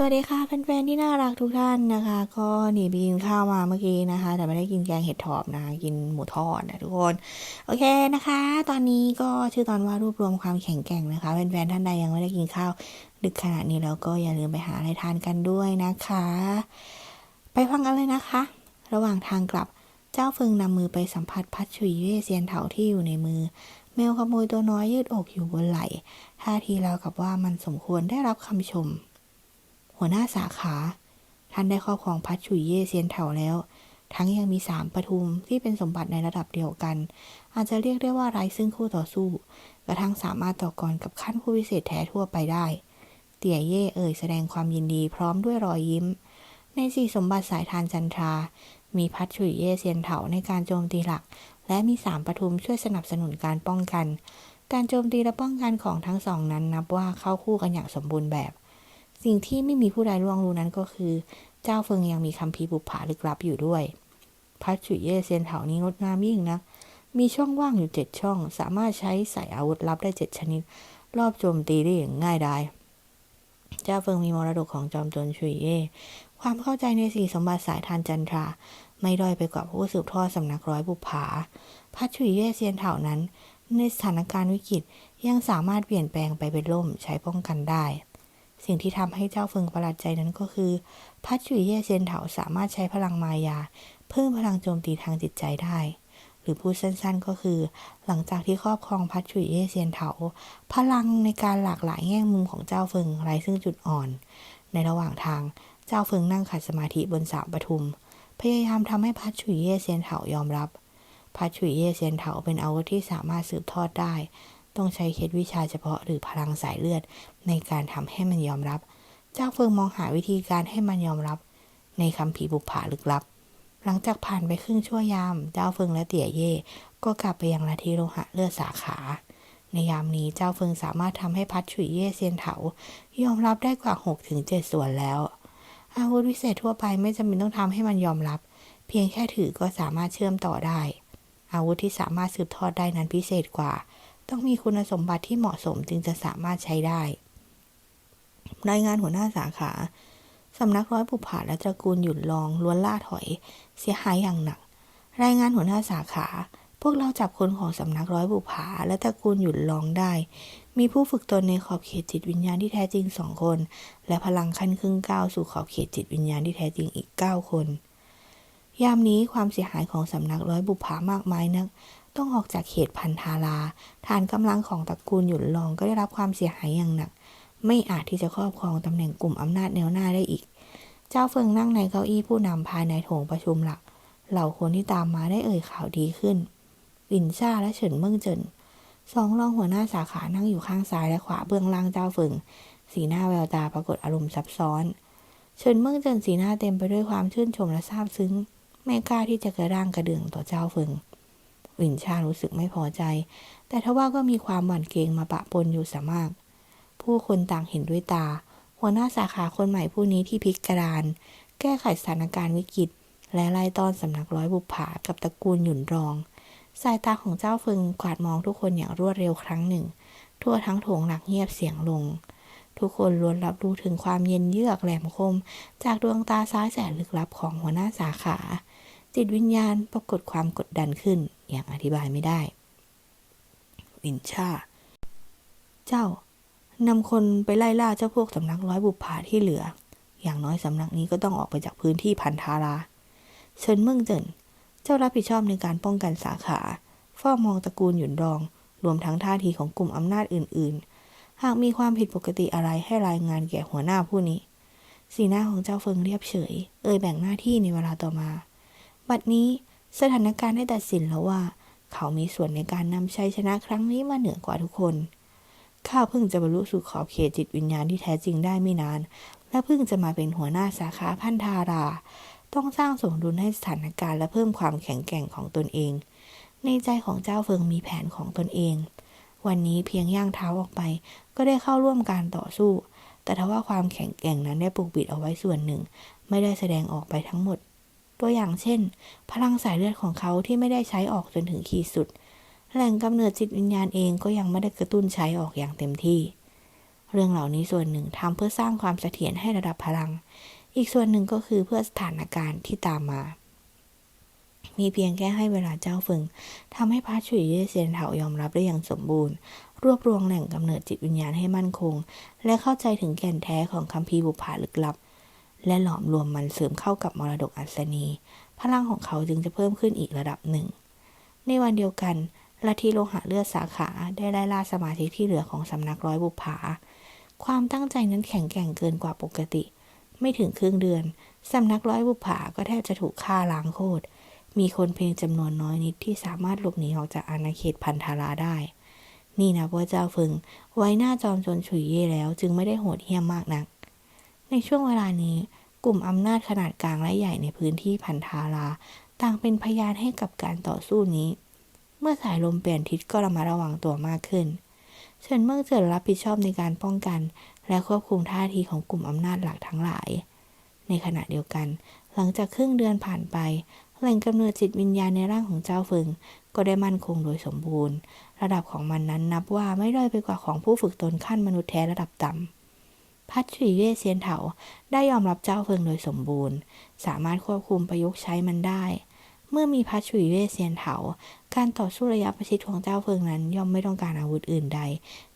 สวัสดีค่ะแฟนๆที่น่ารักทุกท่านนะคะ ก็หนีไปกินข้าวมาเมื่อกี้นะคะ แต่ไม่ได้กินแกงเห็ดถอบนะคะกินหมูทอดนะทุกคน โอเคนะคะ ตอนนี้ก็ชื่อตอนว่ารวบรวมความแข็งแกร่งนะคะแฟนๆท่านใดยังไม่ได้กินข้าว ดึกขนาดนี้แล้วก็อย่าลืมไปหาอะไรทานกันด้วยนะคะ ไปฟังกันเลยนะคะ ระหว่างทางกลับเจ้าเฟิงนำมือไปสัมผัสพัดฉุยเย่เซียนเถาที่อยู่ในมือแมวขโมยตัวน้อยยืดอกอยู่บนไหล่ท่าทีราวกับว่ามันสมควรได้รับคำชม หัวหน้าสาขา ท่านได้ครอบครองพัดฉุยเย่เซียนเถาแล้ว ทั้งยังมีสามปทุมที่เป็นสมบัติในระดับเดียวกัน อาจจะเรียกได้ว่าไร้ซึ่งคู่ต่อสู้ กระทั่งสามารถต่อกรกับขั้นผู้พิเศษแท้ทั่วไปได้ เตี่ยเย่เอ่ยแสดงความยินดีพร้อมด้วยรอยยิ้ม ในสี่สมบัติสายทานจันทรา มีพัดฉุยเย่เซียนเถาในการโจมตีหลัก และมีสามปทุมช่วยสนับสนุนการป้องกันการโจมตีและป้องกันของทั้งสองนั้นนับว่าเข้าคู่กันอย่างสมบูรณ์แบบ สิ่งที่ไม่มีผู้ใดล่วงรู้นั้นก็คือ เจ้าเฟิงยังมีคำพีบุปผาลึกลับอยู่ด้วยพัดฉุยเย่เซียนเถานี้งดงามยิ่งนัก มีช่องว่างอยู่เจ็ดช่อง สามารถใช้ใส่อาวุธลับได้เจ็ดชนิด รอบโจมตีได้อย่างง่ายดาย เจ้าเฟิงมีมรดกของจอมโจรฉุยเย่ความเข้าใจในสี่สมบัติสายทานจันทรา ไม่ด้อยไปกว่าผู้สืบทอดสำนักร้อยบุปผาพัดฉุยเย่เซียนเถานั้น ในสถานการณ์วิกฤตยังสามารถเปลี่ยนแปลงไปเป็นล่มใช้ป้องกันได้ สิ่งที่ทำให้เจ้าเฟิงประหลาดใจนั้นก็คือ พัดฉุยเย่เซียนเถาสามารถใช้พลังมายา เพิ่มพลังโจมตีทางจิตใจได้ หรือพูดสั้นๆก็คือ หลังจากที่ครอบครองพัดฉุยเย่เซียนเถาพลังในการหลากหลายแง่มุมของเจ้าเฟิงไร้ซึ่งจุดอ่อน ในระหว่างทางเจ้าเฟิงนั่งขัดสมาธิบนสามปทุม พยายามทำให้พัดฉุยเย่เซียนเถายอมรับพัดฉุยเย่เซียนเถาเป็นอาวุธที่สามารถสืบทอดได้ ต้องใช้เคล็ดวิชาเฉพาะหรือพลังสายเลือด ในการทำให้มันยอมรับเจ้าเฟิงมองหาวิธีการให้มันยอมรับ ในคำผีบุปผาลึกลับ หลังจากผ่านไปครึ่งชั่วยาม เจ้าเฟิงและเตี่ยเย่ก็กลับไปยังลัทธิโลหะเลือดสาขา ในยามนี้เจ้าเฟิงสามารถทำให้พัดฉุยเย่เซียนเถายอมรับได้กว่า6ถึง7ส่วนแล้ว อาวุธวิเศษทั่วไปไม่จำเป็นต้องทำให้มันยอมรับ เพียงแค่ถือก็สามารถเชื่อมต่อได้อาวุธที่สามารถสืบทอดได้นั้นพิเศษกว่า ต้องมีคุณสมบัติที่เหมาะสมจึงจะสามารถใช้ได้ รายงานหัวหน้าสาขาสำนักร้อยบุผาและตระกูลหยุนลองล้วนล่าถอย เสียหายอย่างหนัก รายงานหัวหน้าสาขา พวกเราจับคนของสำนักร้อยบุผาและตระกูลหยุนลองได้ มีผู้ฝึกตนในขอบเขตจิตวิญญาณที่แท้จริงสองคน และพลังขั้นครึ่งก้าวสู่ขอบเขตจิตวิญญาณที่แท้จริงอีกเก้าคน ยามนี้ความเสียหายของสำนักร้อยบุผามากมายนัก ต้องออกจากเขตพันธาราฐานกำลังของตระกูลหยุนลองก็ได้รับความเสียหายอย่างหนัก ไม่อาจที่จะครอบครองตำแหน่งกลุ่มอำนาจแนวหน้าได้อีก เจ้าเฟิงนั่งในเก้าอี้ผู้นำภายในโถงประชุมหลัก เหล่าคนที่ตามมาได้เอ่ยข่าวดีขึ้นลินซ่าและเฉินเมิ่งเจินสองรองหัวหน้าสาขานั่งอยู่ข้างซ้ายและขวาเบื้องล่างเจ้าเฟิงสีหน้าแววตาปรากฏอารมณ์ซับซ้อน เฉินเมิ่งเจินสีหน้าเต็มไปด้วยความชื่นชมและซาบซึ้ง ไม่กล้าที่จะกระด้างกระเดื่องต่อเจ้าเฟิง วินชารู้สึกไม่พอใจ แต่ทว่าก็มีความหวั่นเกรงมาปะปนอยู่สมาก ผู้คนต่างเห็นด้วยตา หัวหน้าสาขาคนใหม่ผู้นี้ที่พิกราน แก้ไขสถานการณ์วิกฤต และไล่ต้อนสำนักร้อยบุปผากับตระกูลหยุนรอง สายตาของเจ้าเฟิงกวาดมองทุกคนอย่างรวดเร็วครั้งหนึ่ง ทั่วทั้งโถงหลักเงียบเสียงลงทุกคนล้วนรับรู้ถึงความเย็นเยือกแหลมคม จากดวงตาซ้ายแสนลึกลับของหัวหน้าสาขา จิตวิญญาณปรากฏความกดดันขึ้น อย่างอธิบายไม่ได้ วินชา เจ้านำคนไปไล่ล่าเจ้าพวกสำนักร้อยบุปผาที่เหลือ อย่างน้อยสำนักนี้ก็ต้องออกไปจากพื้นที่พันธาราเชิญเมืองเจินเจ้ารับผิดชอบในการป้องกันสาขาเฝ้ามองตระกูลหยุนรอง รวมทั้งท่าทีของกลุ่มอำนาจอื่น ๆ หากมีความผิดปกติอะไรให้รายงานแก่หัวหน้าผู้นี้ สีหน้าของเจ้าเฟิงเรียบเฉย เอ่ยแบ่งหน้าที่ในเวลาต่อมา บัดนี้ สถานการณ์ได้ตัดสินแล้วว่า เขามีส่วนในการนำชัยชนะครั้งนี้มาเหนือกว่าทุกคน ข้าเพิ่งจะบรรลุสู่ขอบเขตจิตวิญญาณที่แท้จริงได้ไม่นาน และเพิ่งจะมาเป็นหัวหน้าสาขาพันธารา ต้องสร้างสมดุลให้สถานการณ์และเพิ่มความแข็งแกร่งของตนเอง ในใจของเจ้าเฟิงมีแผนของตนเอง วันนี้เพียงย่างเท้าออกไป ก็ได้เข้าร่วมการต่อสู้ แต่ทว่าความแข็งแกร่งนั้นได้ปกปิดเอาไว้ส่วนหนึ่ง ไม่ได้แสดงออกไปทั้งหมด ตัวอย่างเช่น พลังสายเลือดของเขาที่ไม่ได้ใช้ออกจนถึงขีดสุด แหล่งกำเนิดจิตวิญญาณเองก็ยังไม่ได้กระตุ้นใช้ออกอย่างเต็มที่ เรื่องเหล่านี้ส่วนหนึ่งทำเพื่อสร้างความเสถียรให้ระดับพลัง อีกส่วนหนึ่งก็คือเพื่อสถานการณ์ที่ตามมา มีเพียงแค่ให้เวลาเจ้าเฟิงทำให้พระฉุยเยเซียนเถายอมรับได้อย่างสมบูรณ์ รวบรวมแหล่งกำเนิดจิตวิญญาณให้มั่นคง และเข้าใจถึงแก่นแท้ของคัมภีร์บุพาลึกลับ และหลอมรวมมันเสริมเข้ากับมรดกอัศนี พลังของเขาจึงจะเพิ่มขึ้นอีกระดับหนึ่ง ในวันเดียวกันลัทธิโลหะเลือดสาขาได้ไล่ล่าสมาชิกที่เหลือของสำนักร้อยบุปผา ความตั้งใจนั้นแข็งแกร่งเกินกว่าปกติ ไม่ถึงครึ่งเดือนสำนักร้อยบุปผาก็แทบจะถูกฆ่าล้างโคตร มีคนเพียงจำนวนน้อยนิดที่สามารถหลบหนีออกจากอาณาเขตพันธาราได้ นี่นะว่าเจ้าเฟิงไว้หน้าจอมจนฉุยเย่แล้วจึงไม่ได้โหดเหี้ยมมากนัก ในช่วงเวลานี้ กลุ่มอำนาจขนาดกลางและใหญ่ในพื้นที่พันธาราต่างเป็นพยานให้กับการต่อสู้นี้ เมื่อสายลมเปลี่ยนทิศก็ระมัดระวังตัวมากขึ้นเฉินเมื่อเจินรับผิดชอบในการป้องกัน และควบคุมท่าทีของกลุ่มอำนาจหลักทั้งหลาย ในขณะเดียวกัน หลังจากครึ่งเดือนผ่านไปแหล่งกำเนิดจิตวิญญาณในร่างของเจ้าเฟิงก็ได้มั่นคงโดยสมบูรณ์ ระดับของมันนั้นนับว่าไม่ด้อยไปกว่าของผู้ฝึกตนขั้นมนุษย์แท้ระดับต่ำ พัชรีเย่เซียนเถาได้ยอมรับเจ้าเฟิงโดยสมบูรณ์ สามารถควบคุมประยุกต์ใช้มันได้ เมื่อมีพัชรีเย่เซียนเถาการต่อสู้ระยะประชิดของเจ้าเฟิงนั้น ย่อมไม่ต้องการอาวุธอื่นใด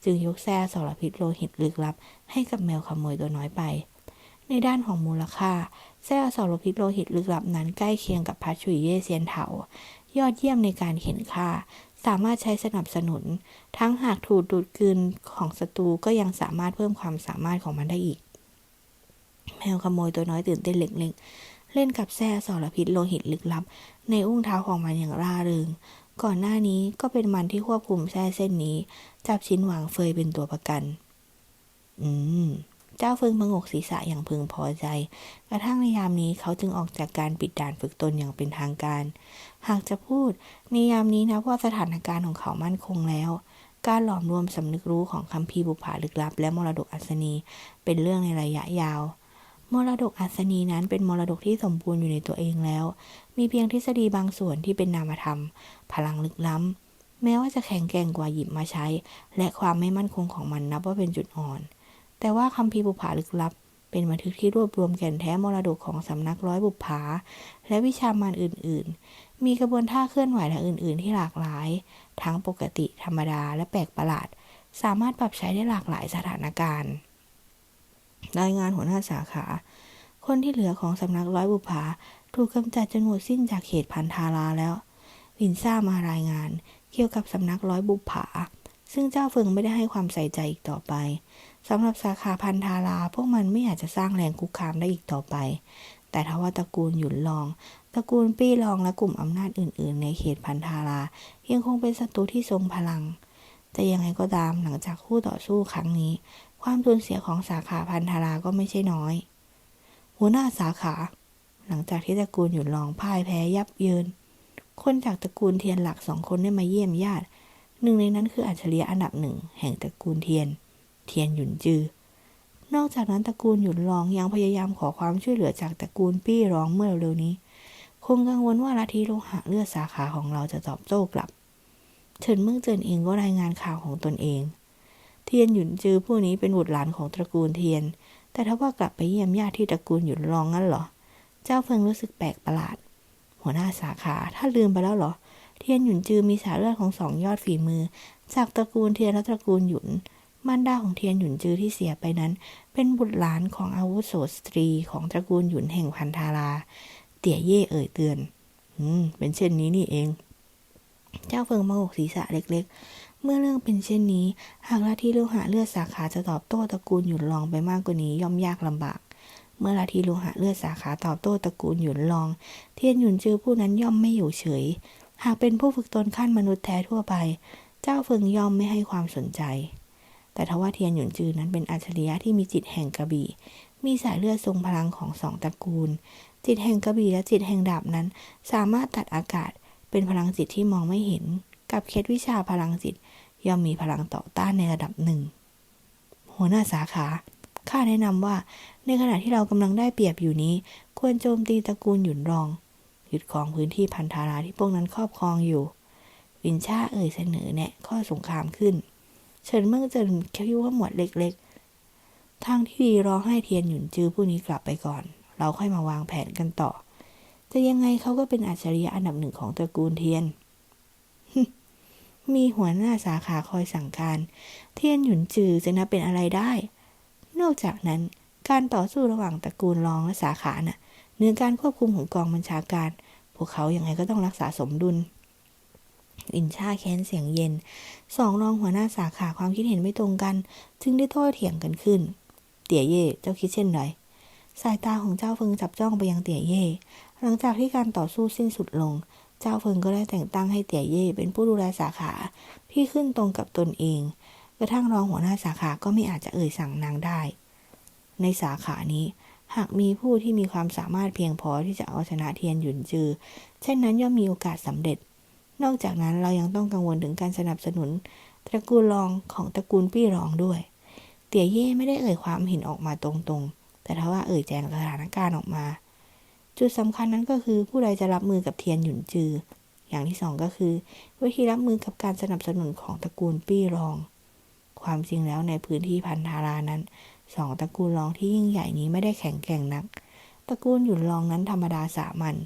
จึงยกแซ่สารพิษโลหิตลึกลับ ให้กับแมวขโมยตัวน้อยไป ในด้านของมูลค่าแซ่สารพิษโลหิตลึกลับนั้นใกล้เคียงกับพัชรีเย่เซียนเถายอดเยี่ยมในการเข็นฆ่า สามารถใช้สนับสนุน ทั้งหากถูกดูดกลืนของศัตรูก็ยังสามารถเพิ่มความสามารถของมันได้อีก แมวขโมยตัวน้อยตื่นเต้นเล็กๆ เล่นกับแซ่สารพิษโลหิตลึกลับ ในอุ้งเท้าของมันอย่างร่าเริง ก่อนหน้านี้ก็เป็นมันที่ควบคุมแซ่เส้นนี้ จับชิ้นหวางเฟยเป็นตัวประกัน อืมเจ้าเฟิงพงกศีรษะอย่างพึงพอใจ กระทั่งในยามนี้เขาจึงออกจากการปิดด่านฝึกตนอย่างเป็นทางการ หากจะพูดในยามนี้นะว่าสถานการณ์ของเขามั่นคงแล้ว การหลอมรวมสำนึกรู้ของคัมภีร์บุพาลึกลับ และมรดกอัศนี เป็นเรื่องในระยะยาว มรดกอัศนีนั้นเป็นมรดกที่สมบูรณ์อยู่ในตัวเองแล้ว มีเพียงทฤษฎีบางส่วนที่เป็นนามธรรม พลังลึกล้ำ แม้ว่าจะแข็งแกร่งกว่าหยิบมาใช้ และความไม่มั่นคงของมันนับว่าเป็นจุดอ่อน แต่ว่าคัมภีร์บุพาลึกลับเป็นบันทึกที่รวบรวมแก่นแท้มรดกของสำนักร้อยบุพาและวิชามารอื่น ๆ มีกระบวนท่าเคลื่อนไหวและอื่น ๆ ที่หลากหลาย ทั้งปกติธรรมดาและแปลกประหลาด สามารถปรับใช้ได้หลากหลายสถานการณ์รายงานหัวหน้าสาขา คนที่เหลือของสำนักร้อยบุพาถูกกำจัดจนหมดสิ้นจากเขตพันธาราแล้ววินซ่ามารายงาน เกี่ยวกับสำนักร้อยบุพาซึ่งเจ้าเฟิงไม่ได้ให้ความใส่ใจอีกต่อไปสำหรับสาขาพันธาราพวกมันไม่อาจจะสร้างแรงคุกคามได้อีกต่อไป แต่ทว่าตระกูลหยุนลอง ตระกูลปี้ลองและกลุ่มอำนาจอื่น ๆ ในเขตพันธารายังคงเป็นศัตรูที่ทรงพลัง แต่ยังไงก็ตามหลังจากคู่ต่อสู้ครั้งนี้ ความสูญเสียของสาขาพันธาราก็ไม่ใช่น้อย หัวหน้าสาขา หลังจากที่ตระกูลหยุนลองพ่ายแพ้ยับเยิน คนจากตระกูลเทียนหลักสองคนได้มาเยี่ยมญาติ หนึ่งในนั้นคืออัจฉริยะอันดับหนึ่งแห่งตระกูลเทียน เทียนหยุนจือนอกจากนั้นตระกูลหยุนรองยังพยายามขอความช่วยเหลือจากตระกูลปี้รองเมื่อเร็วๆนี้ คงกังวลว่าลัทธิโลหะเลือดสาขาของเราจะตอบโต้กลับเฉินเมืองเจินเองก็รายงานข่าวของตนเอง เทียนหยุนจือผู้นี้เป็นบุตรหลานของตระกูลเทียน แต่ถ้าว่ากลับไปเยี่ยมญาติที่ตระกูลหยุนรองงั้นเหรอ เจ้าเฟิงรู้สึกแปลกประหลาด หัวหน้าสาขา ถ้าลืมไปแล้วเหรอ เทียนหยุนจือมีสายเลือดของสองยอดฝีมือ จากตระกูลเทียนและตระกูลหยุนมารดาของเทียนหยุนจือที่เสียไปนั้น เป็นบุตรหลานของอาวุโสสตรีของตระกูลหยุนแห่งพันธารา เตี่ยเย่เอ่ยเตือน อืม เป็นเช่นนี้นี่เอง เจ้าเฟิงมงกศีรษะเล็ก ๆ เมื่อเรื่องเป็นเช่นนี้ หากลัทธิโลหะเลือดสาขาจะตอบโต้ตระกูลหยุนลองไปมากกว่านี้ย่อมยากลำบาก เมื่อลัทธิโลหะเลือดสาขาตอบโต้ตระกูลหยุนลอง เทียนหยุนจือผู้นั้นย่อมไม่อยู่เฉย หากเป็นผู้ฝึกตนขั้นมนุษย์แท้ทั่วไป เจ้าเฟิงย่อมไม่ให้ความสนใจแต่ทว่าเทียนหยุนจือนั้นเป็นอัจฉริยะที่มีจิตแห่งกระบี่ มีสายเลือดทรงพลังของสองตระกูล จิตแห่งกระบี่และจิตแห่งดาบนั้น สามารถตัดอากาศเป็นพลังจิตที่มองไม่เห็น กับเคล็ดวิชาพลังจิต ย่อมมีพลังต่อต้านในระดับหนึ่ง หัวหน้าสาขา ข้าแนะนำว่า ในขณะที่เรากำลังได้เปรียบอยู่นี้ ควรโจมตีตระกูลหยุนรองยึดครองพื้นที่พันธาราที่พวกนั้นครอบครองอยู่วินชาเอ่ยเสนอแนะข้อสงครามขึ้น เฉินเมื่อเจินคิ้วขมวดเล็ก ทางที่ดีรอให้เทียนหยุนจื้อผู้นี้กลับไปก่อน เราค่อยมาวางแผนกันต่อ จะยังไงเขาก็เป็นอัจฉริยะอันดับหนึ่งของตระกูลเทียน มีหัวหน้าสาขาคอยสั่งการ เทียนหยุนจือจะนับเป็นอะไรได้ นอกจากนั้นการต่อสู้ระหว่างตระกูลรองและสาขาน่ะเหนือการควบคุมของกองบัญชาการ พวกเขาอยังไงก็ต้องรักษาสมดุลอินชาแค้นเสียงเย็น สองรองหัวหน้าสาขาความคิดเห็นไม่ตรงกัน จึงได้โต้เถียงกันขึ้น เตี๋ยเย่เจ้าคิดเช่นไรสายตาของเจ้าเฟิงจับจ้องไปยังเตี๋ยเย่ หลังจากที่การต่อสู้สิ้นสุดลง เจ้าเฟิงก็ได้แต่งตั้งให้เตี๋ยเย่เป็นผู้ดูแลสาขาที่ขึ้นตรงกับตนเอง กระทั่งรองหัวหน้าสาขาก็ไม่อาจจะเอ่ยสั่งนางได้ ในสาขานี้หากมีผู้ที่มีความสามารถเพียงพอที่จะเอาชนะเทียนหยุนจือ เช่นนั้นย่อมมีโอกาสสำเร็จ นอกจากนั้นเรายังต้องกังวลถึงการสนับสนุน ตระกูลรองของตระกูลปี้รองด้วย เตี๋ยเย่ไม่ได้เอ่ยความเห็นออกมาตรงๆ แต่ถ้าว่าเอ่ยแจงสถานการณ์ออกมา จุดสำคัญนั้นก็คือผู้ใดจะรับมือกับเทียนหยุนจือ อย่างที่สองก็คือวิธีรับมือกับการสนับสนุนของตระกูลปี้รอง ความจริงแล้วในพื้นที่พันธารานั้นสองตระกูลรองที่ยิ่งใหญ่นี้ไม่ได้แข็งแกร่งนัก ตระกูลหยุนรองนั้นธรรมดาสามัญ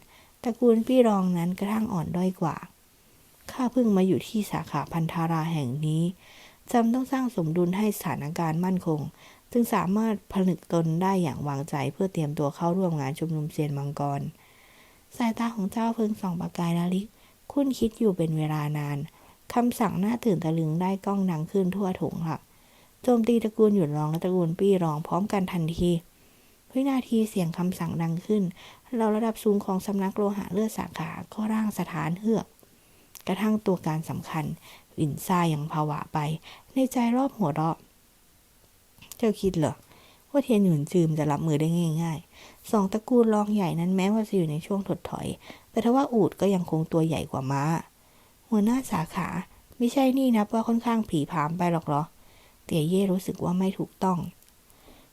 ตระกูลปี้รองนั้นกระทั่งอ่อนด้อยกว่า ข้าเพิ่งมาอยู่ที่สาขาพันธาราแห่งนี้ จำต้องสร้างสมดุลให้สถานการณ์มั่นคง จึงสามารถผลึกตนได้อย่างวางใจเพื่อเตรียมตัวเข้าร่วมงานชุมนุมเซียนมังกร สายตาของเจ้าเพิ่งส่องประกายละลิก คุ้นคิดอยู่เป็นเวลานานคำสั่งหน้าตื่นตะลึงได้ก้องดังขึ้นทั่วถุงหลักโจมตีตระกูลหยุนรองและตระกูลปี้รองพร้อมกันทันทีวินาทีเสียงคำสั่งดังขึ้น เราระดับสูงของสำนักโลหะเลือดสาขาก็ร่างสถานเฮือก กระทั่งตัวการสำคัญ วินซ่ายังภาวะไป ในใจรอบหัวเราะ เจ้าคิดเหรอว่าเทียนหยุนจืมจะรับมือได้ง่ายๆสองตระกูลรองใหญ่นั้นแม้ว่าจะอยู่ในช่วงถดถอย แต่ทว่าอูดก็ยังคงตัวใหญ่กว่าม้า หัวหน้าสาขาไม่ใช่นี่นับว่าค่อนข้างผีผามไปหรอกเหรอ เตี๋ยเย่รู้สึกว่าไม่ถูกต้อง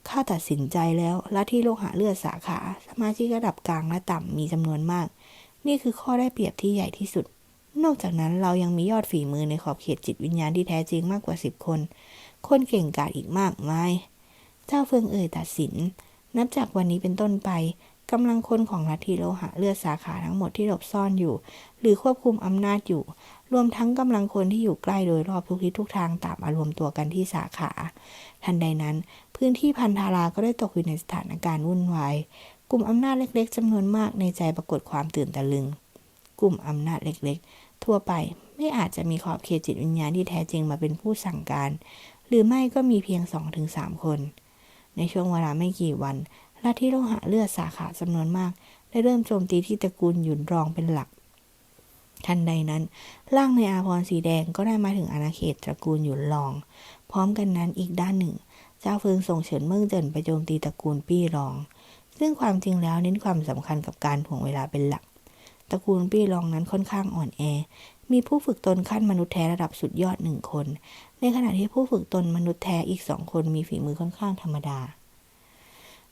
ข้าตัดสินใจแล้วแลัทธิโลหะเลือดสาขา สมาชิกระดับกลางและต่ำมีจำนวนมาก นี่คือข้อได้เปรียบที่ใหญ่ที่สุด นอกจากนั้นเรายังมียอดฝีมือในขอบเขตจิตวิญญาณที่แท้จริงมากกว่าสิบคน คนเก่งกาจอีกมากมาย เจ้าเฟิงเอ่ยตัดสิน นับจากวันนี้เป็นต้นไปกำลังคนของลัทธิโลหะเลือดสาขาทั้งหมดที่หลบซ่อนอยู่ หรือควบคุมอำนาจอยู่ รวมทั้งกำลังคนที่อยู่ใกล้โดยรอบทุกทิศทุกทางตามมารวมตัวกันที่สาขา ทันใดนั้น พื้นที่พันธาราก็ได้ตกอยู่ในสถานการณ์วุ่นวาย กลุ่มอำนาจเล็ก ๆจำนวนมากในใจปรากฏความตื่นตะลึง กลุ่มอำนาจเล็กๆ ทั่วไปไม่อาจจะมีขอบเขตจิตวิญญาณที่แท้จริงมาเป็นผู้สั่งการ หรือไม่ก็มีเพียงสองถึงสามคน ในช่วงเวลาไม่กี่วันลัทธิโลหะเลือดสาขาจำนวนมาก ได้เริ่มโจมตีที่ตระกูลหยุนรองเป็นหลัก ทันใดนั้น ร่างในอาพรณ์สีแดงก็ได้มาถึงอาณาเขตตระกูลหยุนรอง พร้อมกันนั้นอีกด้านหนึ่ง เจ้าเฟิงส่งเฉินเมิ่งเจินไปโจมตีตระกูลปี้รอง ซึ่งความจริงแล้วเน้นความสำคัญกับการถ่วงเวลาเป็นหลัก ตระกูลปี้รองนั้นค่อนข้างอ่อนแอ มีผู้ฝึกตนขั้นมนุษย์แท้ระดับสุดยอดหนึ่งคน ในขณะที่ผู้ฝึกตนมนุษย์แท้อีกสองคนมีฝีมือค่อนข้างธรรมดา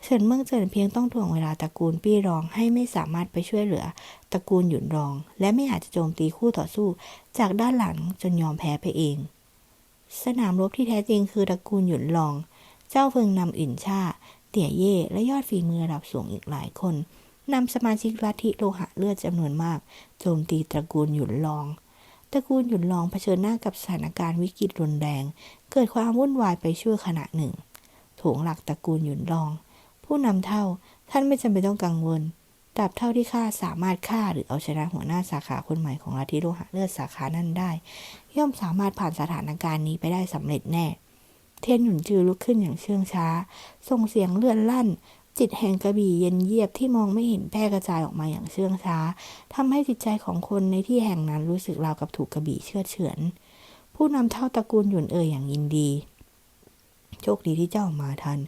เฉินเมิ่งเจินเพียงต้องถ่วงเวลาตระกูลปี้รองให้ไม่สามารถไปช่วยเหลือตระกูลหยุนรอง และไม่อาจจะโจมตีคู่ต่อสู้ จากด้านหลังจนยอมแพ้ไปเอง สนามรบที่แท้จริงคือตระกูลหยุนรอง เจ้าเฟิงนำอื่นชาเตี่ยเย่และยอดฝีมือระดับสูงอีกหลายคน นำสมาชิกลัทธิโลหะเลือดจำนวนมาก โจมตีตระกูลหยุนรอง ตระกูลหยุนรองเผชิญหน้ากับสถานการณ์วิกฤตรุนแรง เกิดความวุ่นวายไปชั่วขณะหนึ่งถงหลักตระกูลหยุนรอง ผู้นำเท่าท่านไม่จำเป็นต้องกังวลตราบเท่าที่ข้าสามารถฆ่าหรือเอาชนะหัวหน้าสาขาคนใหม่ของลัทธิโลหะเลือดสาขานั้นได้ ย่อมสามารถผ่านสถานการณ์นี้ไปได้สำเร็จแน่ เทียนหยุนจือลุกขึ้นอย่างเชื่องช้า ส่งเสียงเลื่อนลั่น จิตแห่งกระบี่เย็นเยียบที่มองไม่เห็นแพร่กระจายออกมาอย่างเชื่องช้าทำให้จิตใจของคนในที่แห่งนั้นรู้สึกราวกับถูกกระบี่เชือดเฉือน ผู้นำเท่าตระกูลหยุนเอ่ยอย่างยินดี โชคดีที่เจ้ามาทัน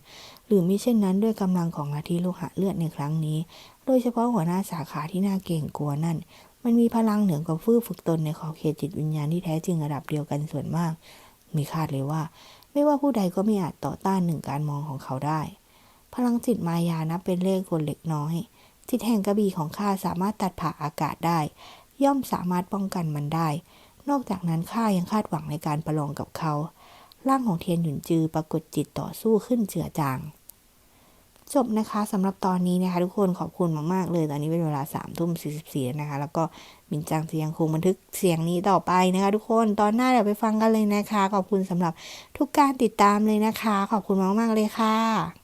หรือมิเช่นนั้นด้วยกำลังของลัทธิโลหะเลือดในครั้งนี้ โดยเฉพาะหัวหน้าสาขาที่น่าเกรงกลัวนั่น มันมีพลังเหนือกว่าฟื้ฝึกตนในขอบเขตจิตวิญญาณที่แท้จริงระดับเดียวกันส่วนมาก มีคาดเลยว่า ไม่ว่าผู้ใดก็ไม่อาจต่อต้านหนึ่งการมองของเขาได้ พลังจิตมายานับเป็นเลขคนเล็กน้อยจิตแห่งกระบี่ของข้าสามารถตัดผ่าอากาศได้ ย่อมสามารถป้องกันมันได้ นอกจากนั้นข้ายังคาดหวังในการประลองกับเขา ร่างของเทียนหยุนจือปรากฏจิตต่อสู้ขึ้นเจือจาง จบนะคะสำหรับตอนนี้นะคะทุกคนขอบคุณมากๆเลย ตอนนี้เป็นเวลาสามทุ่มสี่สิบสี่นะคะ แล้วก็มินจังจะยังคงบันทึกเสียงนี้ต่อไปนะคะ ทุกคนตอนหน้าเดี๋ยวไปฟังกันเลยนะคะ ขอบคุณสำหรับทุกการติดตามเลยนะคะ ขอบคุณมากๆเลยค่ะ